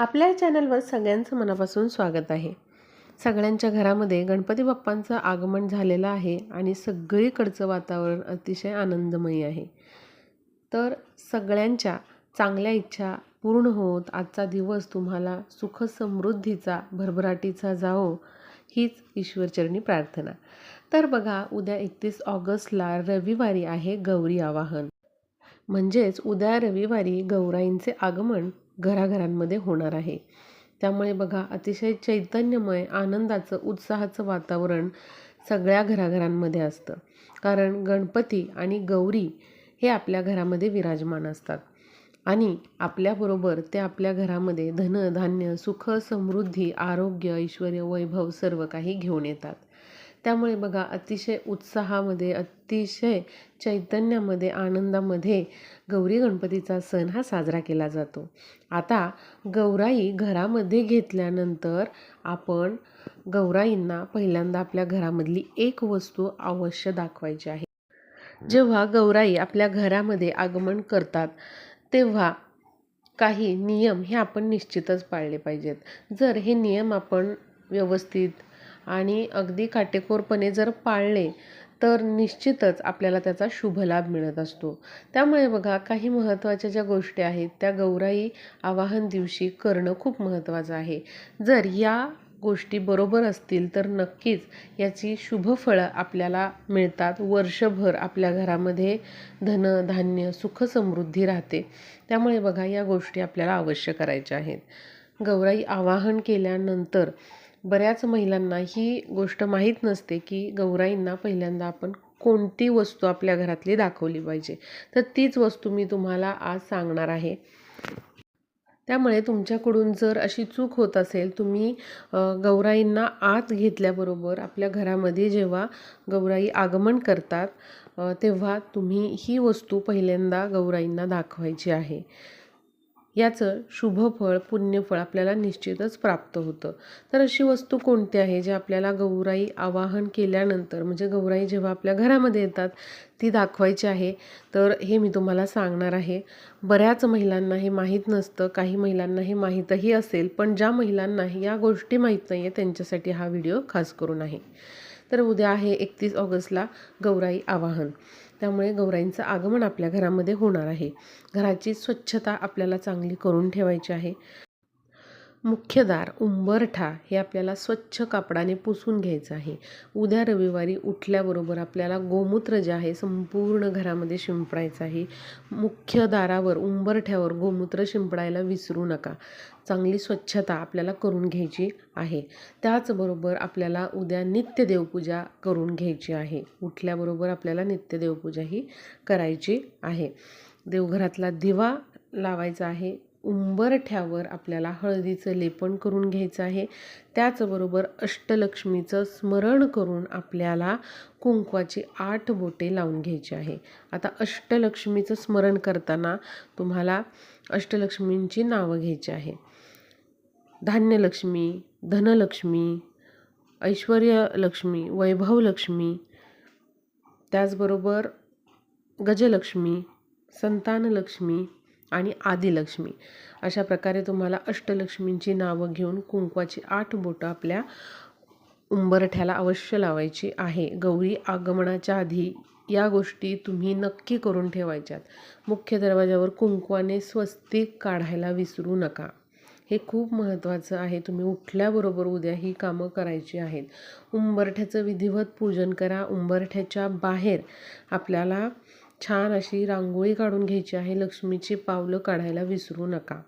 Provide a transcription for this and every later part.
आपल्या चॅनलवर सगळ्यांचं मनापासून स्वागत आहे. सगळ्यांच्या घरामध्ये गणपती बाप्पांचं आगमन झालेलं आहे आणि सगळीकडचं वातावरण अतिशय आनंदमयी आहे. तर सगळ्यांच्या चांगल्या इच्छा पूर्ण होत आजचा दिवस तुम्हाला सुख समृद्धीचा भरभराटीचा जावो हीच ईश्वरचरणी प्रार्थना. तर बघा उद्या एकतीस ऑगस्टला रविवारी आहे गौरी आवाहन. म्हणजेच उद्या रविवारी गौराईंचे आगमन घराघरांमध्ये होणार आहे. त्यामुळे बघा अतिशय चैतन्यमय आनंदाचं उत्साहाचं वातावरण सगळ्या घराघरांमध्ये असतं. कारण गणपती आणि गौरी हे आपल्या घरामध्ये विराजमान असतात. आणि आपल्याबरोबर ते आपल्या घरामध्ये धन धान्य सुख समृद्धी आरोग्य ऐश्वर वैभव सर्व काही घेऊन येतात. त्यामुळे बघा अतिशय उत्साहामध्ये अतिशय चैतन्यामध्ये आनंदामध्ये गौरी गणपतीचा सण हा साजरा केला जातो. आता गौराई घरामध्ये घेतल्यानंतर आपण गौराईंना पहिल्यांदा आपल्या घरामधली एक वस्तू अवश्य दाखवायची आहे. जेव्हा गौराई आपल्या घरामध्ये आगमन करतात तेव्हा काही नियम हे आपण निश्चितच पाळले पाहिजेत. जर हे नियम आपण व्यवस्थित आणि अगदी काटेकोरपणे जर पाळले तर निश्चितच आपल्याला त्याचा शुभलाभ मिळत असतो. त्यामुळे बघा काही महत्त्वाच्या ज्या गोष्टी आहेत त्या गौराई आवाहन दिवशी करणं खूप महत्त्वाचं आहे. जर या गोष्टी बरोबर असतील तर नक्कीच याची शुभफळं आपल्याला मिळतात. वर्षभर आपल्या घरामध्ये धन धान्य सुख समृद्धी राहते. त्यामुळे बघा या गोष्टी आपल्याला अवश्य करायच्या आहेत. गौराई आवाहन केल्यानंतर बऱ्याच महिलांना ही गोष्ट माहीत नसते की गौराईंना पहिल्यांदा आपण कोणती वस्तू आपल्या घरातली दाखवली पाहिजे. तर तीच वस्तू मी तुम्हाला आज सांगणार आहे. त्यामुळे तुमच्याकडून जर अशी चूक होत असेल तुम्ही गौराईंना आत घेतल्याबरोबर आपल्या घरामध्ये जेव्हा गौराई आगमन करतात तेव्हा तुम्ही ही वस्तू पहिल्यांदा गौराईंना दाखवायची आहे. याचं शुभफळ पुण्यफळ आपल्याला निश्चितच प्राप्त होतं. तर अशी वस्तू कोणती आहे जे आपल्याला गौराई आवाहन केल्यानंतर म्हणजे गौराई जेव्हा आपल्या घरामध्ये येतात ती दाखवायची आहे. तर हे मी तुम्हाला सांगणार आहे. बऱ्याच महिलांना हे माहीत नसतं काही महिलांना हे माहीतही असेल पण ज्या महिलांना या गोष्टी माहीत नाही आहे त्यांच्यासाठी हा व्हिडिओ खास करून आहे. तर उद्या आहे एकतीस ऑगस्टला गौराई आवाहन. त्यामुळे गौराईंचं आगमन आपल्या घरामध्ये होणार आहे. घराची स्वच्छता आपल्याला चांगली करून ठेवायची आहे. मुख्य दार उंबरठा हे आपल्याला स्वच्छ कापडाने पुसून घ्यायचं आहे. उद्या रविवारी उठल्याबरोबर आपल्याला गोमूत्र जे आहे संपूर्ण घरामध्ये शिंपडायचं आहे. मुख्य दारावर उंबरठ्यावर गोमूत्र शिंपडायला विसरू नका. चांगली स्वच्छता आपल्याला करून घ्यायची आहे. त्याचबरोबर आपल्याला उद्या नित्य देवपूजा करून घ्यायची आहे. उठल्याबरोबर आपल्याला नित्य देवपूजाही करायची आहे. देवघरातला दिवा लावायचा आहे. उंबरठ्यावर आपल्याला हळदीचं लेपन करून घ्यायचं आहे. त्याचबरोबर अष्टलक्ष्मीचं स्मरण करून आपल्याला कुंकवाची आठ बोटे लावून घ्यायची आहे. आता अष्टलक्ष्मीचं स्मरण करताना तुम्हाला अष्टलक्ष्मींची नावं घ्यायची आहे. धान्यलक्ष्मी धनलक्ष्मी ऐश्वर्यलक्ष्मी वैभवलक्ष्मी त्याचबरोबर गजलक्ष्मी संतानलक्ष्मी आणि आदिलक्ष्मी. अशा प्रकारे तुम्हाला अष्टलक्ष्मींची नावं घेऊन कुंकवाची आठ बोटं आपल्या उंबरठ्याला अवश्य लावायची आहे. गौरी आगमनाच्या आधी या गोष्टी तुम्ही नक्की करून ठेवायच्यात. मुख्य दरवाजावर कुंकवाने स्वस्तिक काढायला विसरू नका. हे खूप महत्त्वाचं आहे. तुम्ही उठल्याबरोबर उद्या ही कामं करायची आहेत. उंबरठ्याचं विधिवत पूजन करा. उंबरठ्याच्या बाहेर आपल्याला छान अशी रांगोळी काढून घ्यायची आहे. लक्ष्मीची पावलं काढायला विसरू नका.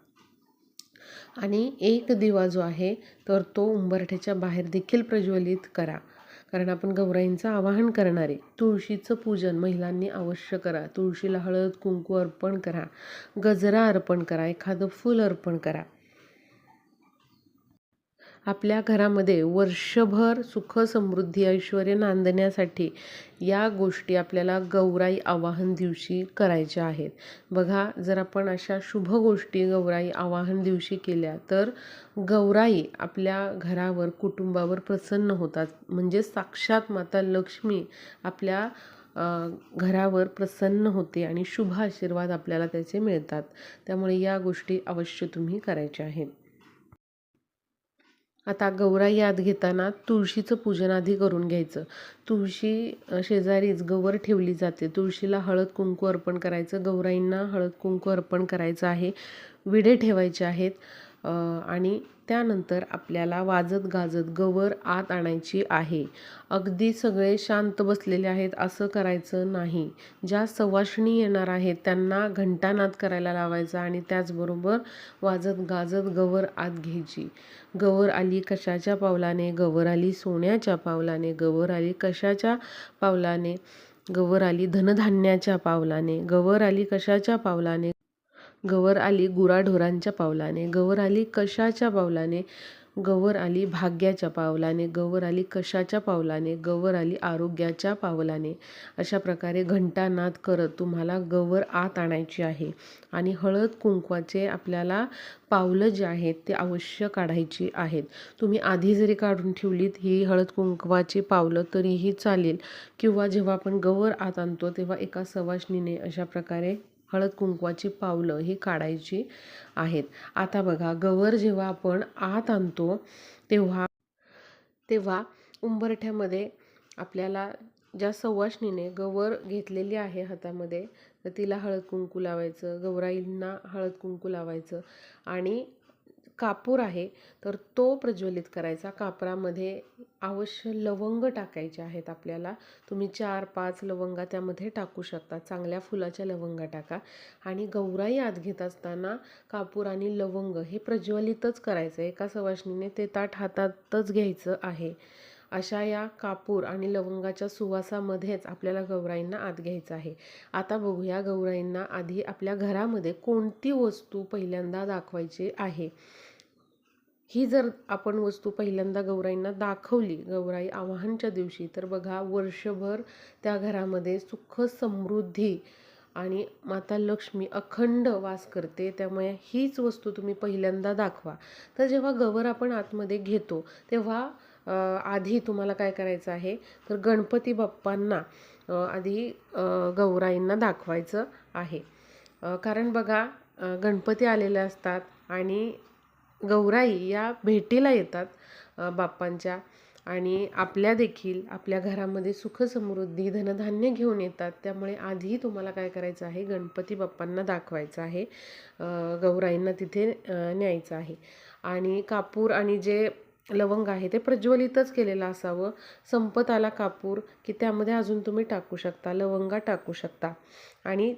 आणि एक दिवा जो आहे तर तो उंबरठ्याच्या बाहेर देखील प्रज्वलित करा. कारण आपण गौराईंचं आवाहन करणारे तुळशीचं पूजन महिलांनी अवश्य करा. तुळशीला हळद कुंकू अर्पण करा. गजरा अर्पण करा. एखादं फूल अर्पण करा. आपल्या घरामध्ये वर्षभर सुख समृद्धी ऐश्वर नांदण्यासाठी या गोष्टी आपल्याला गौराई आवाहन दिवशी करायच्या आहेत. बघा जर आपण अशा शुभ गोष्टी गौराई आवाहन दिवशी केल्या तर गौराई आपल्या घरावर कुटुंबावर प्रसन्न होतात. म्हणजे साक्षात माता लक्ष्मी आपल्या घरावर प्रसन्न होते आणि शुभ आशीर्वाद आपल्याला त्याचे मिळतात. त्यामुळे या गोष्टी अवश्य तुम्ही करायच्या आहेत. आता गौराई याद घेताना तुळशीचं पूजन आधी करून घ्यायचं. तुळशी शेजारीच गवर ठेवली जाते. तुळशीला हळद कुंकू अर्पण करायचं. गौराईंना हळद कुंकू अर्पण करायचं आहे. विडे ठेवायचे आहेत. आणि त्यानंतर आपल्याला वाजत गाजत गवर आत आणायची आहे. अगदी सगळे शांत बसलेले आहेत असं करायचं नाही. ज्या सवाष्णी येणार आहेत त्यांना घंटानाद करायला लावायचा आणि त्याचबरोबर वाजत गाजत गवर आत घ्यायची. गवर आली कशाच्या पावलाने? गवर आली सोन्याच्या पावलाने. गवर आली कशाच्या पावलाने? गवर आली धनधान्याच्या पावलाने. गवर आली कशाच्या पावलाने? गवर आली गुराढोरांच्या पावलाने गवर आली कशाच्या पावलाने गवर आली भाग्याच्या पावलाने गवर आली कशाच्या पावलाने गवर आली आरोग्याच्या पावलाने अशा प्रकारे घंटानाद करत तुम्हाला गवर आत आणायची आहे. आणि हळद कुंकवाचे आपल्याला पावलं जे आहेत ते अवश्य काढायची आहेत. तुम्ही आधी जरी काढून ठेवलीत ही हळद कुंकवाची पावलं तरीही चालेल. किंवा जेव्हा आपण गवर आत आणतो तेव्हा एका सवाष्णीने अशा प्रकारे हळद कुंकवाची पावलं ही काढायची आहेत. आता बघा गवर जेव्हा आपण आत आणतो तेव्हा तेव्हा उंबरठ्यामध्ये आपल्याला ज्या सवाशणीने गवर घेतलेली आहे हातामध्ये तर तिला हळद कुंकू लावायचं गवराईंना हळद कुंकू लावायचं आणि कापूर आहे तर तो प्रज्वलित करायचा. कापरामध्ये अवश्य लवंग टाकायचे आहेत आपल्याला. तुम्ही चार पाच लवंगा त्यामध्ये टाकू शकता. चांगल्या फुलाच्या लवंगा टाका. आणि गौराई आत घेत असताना कापूर आणि लवंग हे प्रज्वलितच करायचं. एका सवाष्णीने ते ताट हातातच घ्यायचं आहे. अशा या कापूर आणि लवंगाच्या सुवासामध्येच आपल्याला गौराईंना आत घ्यायचं आहे. आता बघूया गौराईंना आधी आपल्या घरामध्ये कोणती वस्तू पहिल्यांदा दाखवायची आहे. ही जर आपण वस्तू पहिल्यांदा गौराईंना दाखवली गौराई आवाहनच्या दिवशी तर बघा वर्षभर त्या घरामध्ये सुख समृद्धी आणि माता लक्ष्मी अखंड वास करते. त्यामुळे हीच वस्तू तुम्ही पहिल्यांदा दाखवा. तर जेव्हा गवर आपण आतमध्ये घेतो तेव्हा आधी तुम्हाला काय करायचं आहे? तर गणपती बाप्पांना आधी गौराईंना दाखवायचं आहे. कारण बघा गणपती आलेले असतात आणि गौराई या भेटीला येतात बाप्पांच्या. आणि आपल्या देखील आपल्या घरामध्ये सुख समृद्धी धनधान्य घेऊन येतात. त्यामुळे आधी तुम्हाला काय करायचं आहे? गणपती बाप्पांना दाखवायचं आहे. गौराईंना तिथे न्यायचं आहे. आणि कापूर आणि जे लवंग आहे ते प्रज्वलितच केलेलं असावं. संपत आला कापूर की त्यामध्ये अजून तुम्ही टाकू शकता लवंगा टाकू शकता. आणि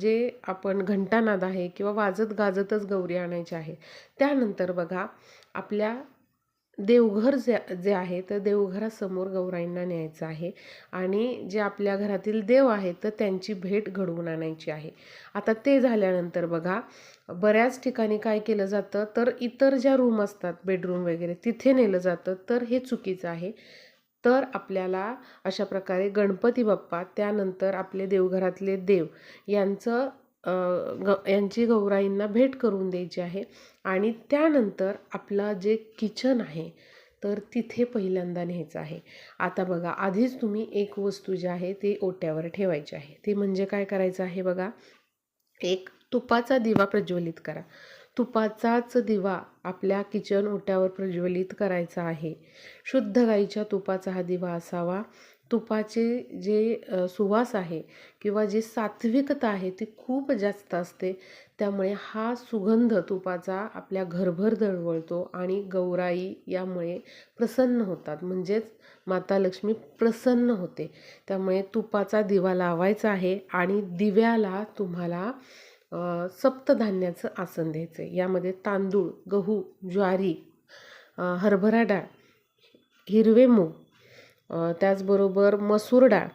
जे आपण घंटानाद आहे किंवा वाजत गाजतच गौरी आणायची आहे. त्यानंतर बघा आपल्या देवघर जे जे आहे तर देवघरासमोर गौराईंना न्यायचं आहे आणि जे आपल्या घरातील देव आहेत तर त्यांची भेट घडवून आणायची आहे. आता ते झाल्यानंतर बघा बऱ्याच ठिकाणी काय केलं जातं तर इतर ज्या रूम असतात बेडरूम वगैरे तिथे नेलं जातं तर हे चुकीचं आहे. तर आपल्याला अशा प्रकारे गणपती बाप्पा त्यानंतर आपले देवघरातले देव यांचं ग यांची गौराईंना भेट करून द्यायची आहे. आणि त्यानंतर आपला जे किचन आहे तर तिथे पहिल्यांदा न्यायचं आहे. आता बघा आधीच तुम्ही एक वस्तू जी आहे ती ओट्यावर ठेवायची आहे. ती म्हणजे काय करायचं आहे बघा? एक तुपाचा दिवा प्रज्वलित करा. तुपाचाच दिवा आपल्या किचन ओट्यावर प्रज्वलित करायचा आहे. शुद्ध गाईच्या तुपाचा हा दिवा असावा. तुपाचे जे सुवास आहे किंवा जी सात्विकता आहे ती खूप जास्त असते. त्यामुळे हा सुगंध तुपाचा आपल्या घरभर दळवळतो आणि गौराई यामुळे प्रसन्न होतात. म्हणजेच माता लक्ष्मी प्रसन्न होते. त्यामुळे तुपाचा दिवा लावायचा आहे आणि दिव्याला तुम्हाला सप्तधान्याचं आसन द्यायचं आहे यामध्ये तांदूळ गहू ज्वारी हरभरा डाळ हिरवे मूग त्याचबरोबर मसूर डाळ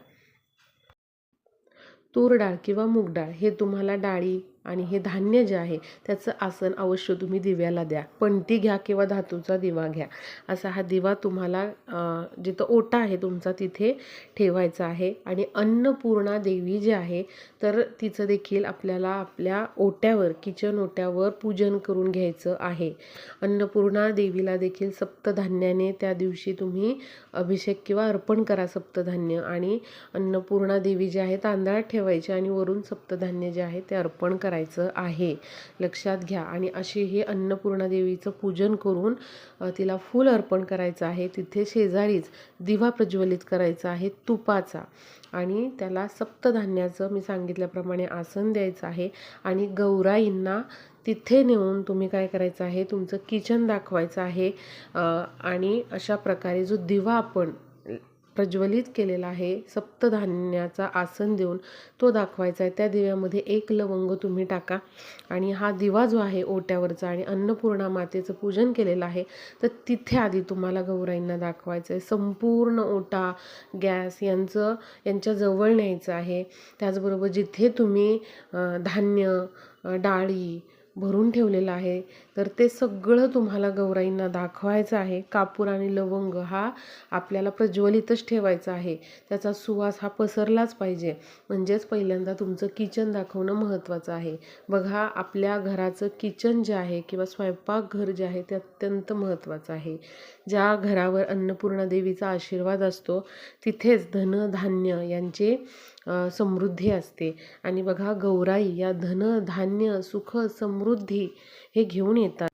तूर डाळ किंवा मूग डाळ. हे तुम्हाला डाळी आणि हे धान्य जे आहे त्याचं आसन अवश्य तुम्ही दिव्याला द्या. पणती घ्या किंवा धातूचा दिवा घ्या. असा हा दिवा तुम्हाला जिथं ओटा आहे तुमचा तिथे ठेवायचा आहे. आणि अन्नपूर्णा देवी जी आहे तर तिचं देखील आपल्याला आपल्या ओट्यावर किचन ओट्यावर पूजन करून घ्यायचं आहे. अन्नपूर्णा देवीला देखील सप्तधान्याने त्या दिवशी तुम्ही अभिषेक किंवा अर्पण करा सप्तधान्य. आणि अन्नपूर्णा देवी जी आहे तांदळात ठेवायची आणि वरून सप्तधान्य जे आहे ते अर्पण करायचं. करायचं आहे. लक्षात घ्या. आणि अशी हे अन्नपूर्णा देवीचं पूजन करून तिला फूल अर्पण करायचं आहे. तिथे शेजारीच दिवा प्रज्वलित करायचा आहे तुपाचा. आणि त्याला सप्तधान्याचं मी सांगितल्याप्रमाणे आसन द्यायचं आहे. आणि गौराईंना तिथे नेऊन तुम्ही काय करायचं आहे? तुमचं किचन दाखवायचं आहे. आणि अशा प्रकारे जो दिवा आपण प्रज्वलित केलेला आहे. सप्तधान्याचा आसन देऊन तो दाखवायचा आहे. त्या दिव्यामध्ये एक लवंग तुम्ही टाका. आणि हा दिवा जो आहे ओट्यावरचा आणि अन्नपूर्णा मातेचं पूजन केलेलं आहे. तर तिथे आधी तुम्हाला गौराईंना दाखवायचं आहे. संपूर्ण ओटा गॅस यांचं यांच्या जवळ न्यायचं आहे. त्याचबरोबर जिथे तुम्ही धान्य डाळी भरून ठेवलेलं आहे. तर ते सगळं तुम्हाला गौराईंना दाखवायचं आहे. कापूर आणि लवंग हा आपल्याला प्रज्वलितच ठेवायचा आहे. त्याचा सुवास हा पसरलाच पाहिजे. म्हणजेच पहिल्यांदा तुमचं किचन दाखवणं महत्त्वाचं आहे. बघा आपल्या घराचं किचन जे आहे किंवा स्वयंपाकघर जे आहे ते अत्यंत महत्त्वाचं आहे. ज्या घरावर अन्नपूर्णा देवीचा आशीर्वाद असतो तिथेच धन धान्य यांचे समृद्धी असते. आणि बघा गौराई या धन धान्य सुख समृद्धी हे घेऊन येतात.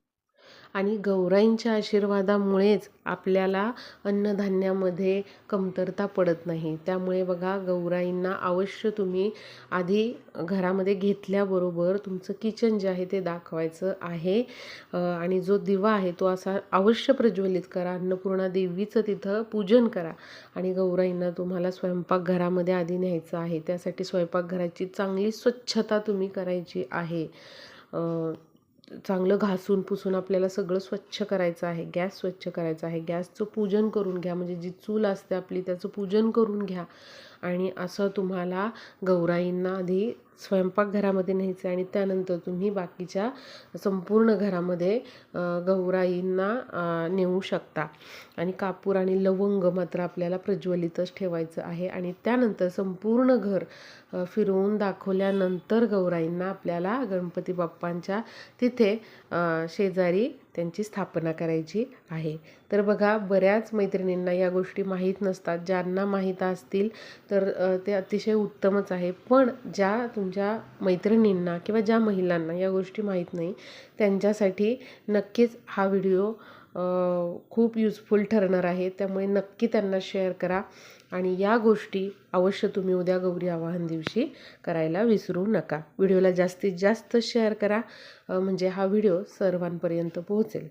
आणि गौराईंच्या आशीर्वादामुळेच आपल्याला अन्नधान्यामध्ये कमतरता पडत नाही. त्यामुळे बघा गौराईंना अवश्य तुम्ही आधी घरामध्ये घेतल्याबरोबर तुमचं किचन जे आहे ते दाखवायचं आहे. आणि जो दिवा आहे तो असा अवश्य प्रज्वलित करा. अन्नपूर्णा देवीचं तिथं पूजन करा. आणि गौराईंना तुम्हाला स्वयंपाकघरामध्ये आधी न्यायचं आहे. त्यासाठी स्वयंपाकघराची चांगली स्वच्छता तुम्ही करायची आहे. चांगलं घासून पुसून आपल्याला सगळं स्वच्छ करायचं आहे गॅस स्वच्छ करायचा आहे गॅसचं पूजन करून घ्या म्हणजे जी चूल असते आपली त्याचं पूजन करून घ्या. आणि असं तुम्हाला गौराईंना आधी स्वयंपाकघरामध्ये न्यायचं आहे आणि त्यानंतर तुम्ही बाकीच्या संपूर्ण घरामध्ये गौराईंना नेऊ शकता. आणि कापूर आणि लवंग मात्र आपल्याला प्रज्वलितच ठेवायचं आहे. आणि त्यानंतर संपूर्ण घर फिरवून दाखवल्यानंतर गौराईंना आपल्याला गणपती बाप्पांच्या तिथे शेजारी त्यांची स्थापना करायची आहे. तर बघा बऱ्याच मैत्रिणींना या गोष्टी माहीत नसतात. ज्यांना माहीत असतील तर ते अतिशय उत्तमच आहे. पण ज्या तुमच्या मैत्रिणींना किंवा ज्या महिलांना या गोष्टी माहीत नाही त्यांच्यासाठी नक्कीच हा व्हिडिओ खूप युजफुल ठरणार आहे. त्यामुळे नक्की त्यांना शेअर करा आणि या गोष्टी अवश्य तुम्ही उद्या गौरी आवाहन दिवशी करायला विसरू नका. व्हिडिओला जास्तीत जास्त शेअर करा म्हणजे हा व्हिडिओ सर्वांपर्यंत पोहोचेल.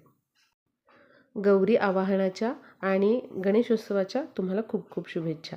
गौरी आवाहनाच्या आणि गणेशोत्सवाच्या तुम्हाला खूप खूप शुभेच्छा.